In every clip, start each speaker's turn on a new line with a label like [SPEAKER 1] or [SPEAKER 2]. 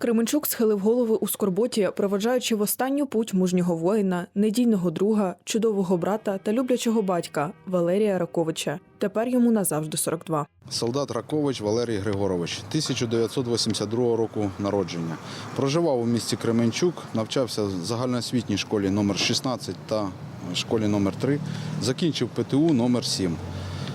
[SPEAKER 1] Кременчук схилив голови у скорботі, проводжаючи в останню путь мужнього воїна, недійного друга, чудового брата та люблячого батька Валерія Раковича. Тепер йому назавжди 42.
[SPEAKER 2] Солдат Ракович Валерій Григорович, 1982 року народження. Проживав у місті Кременчук, навчався в загальноосвітній школі номер 16 та школі номер 3 закінчив ПТУ номер 7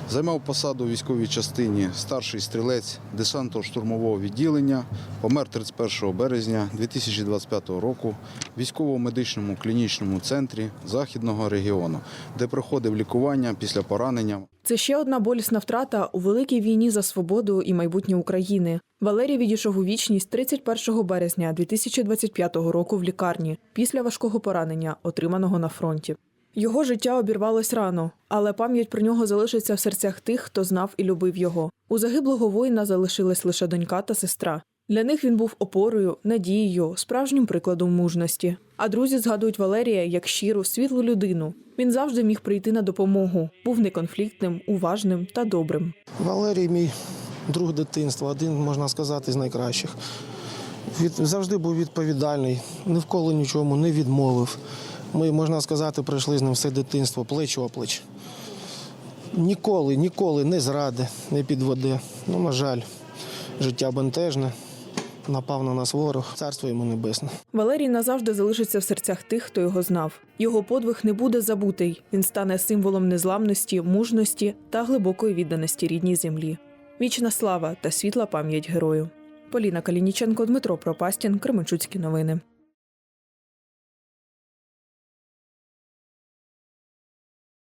[SPEAKER 2] Займав посаду у військовій частині старший стрілець десантно-штурмового відділення, помер 31 березня 2025 року в військово-медичному клінічному центрі Західного регіону, де проходив лікування після поранення.
[SPEAKER 1] Це ще одна болісна втрата у великій війні за свободу і майбутнє України. Валерій відійшов у вічність 31 березня 2025 року в лікарні після важкого поранення, отриманого на фронті. Його життя обірвалось рано, але пам'ять про нього залишиться в серцях тих, хто знав і любив його. У загиблого воїна залишилась лише донька та сестра. Для них він був опорою, надією, справжнім прикладом мужності. А друзі згадують Валерія як щиру, світлу людину. Він завжди міг прийти на допомогу, був неконфліктним, уважним та добрим.
[SPEAKER 3] Валерій мій друг дитинства, один, можна сказати, з найкращих. Від, завжди був відповідальний, ні в коло нічому не відмовив. Ми, можна сказати, пройшли з ним все дитинство, плеч оплеч. Ніколи, ніколи не зради, не підводи. Ну, на жаль, життя бентежне. Напав на нас ворог, царство йому небесне.
[SPEAKER 1] Валерій назавжди залишиться в серцях тих, хто його знав. Його подвиг не буде забутий. Він стане символом незламності, мужності та глибокої відданості рідній землі. Вічна слава та світла пам'ять герою. Поліна Калініченко, Дмитро Пропастін, Кременчуцькі новини.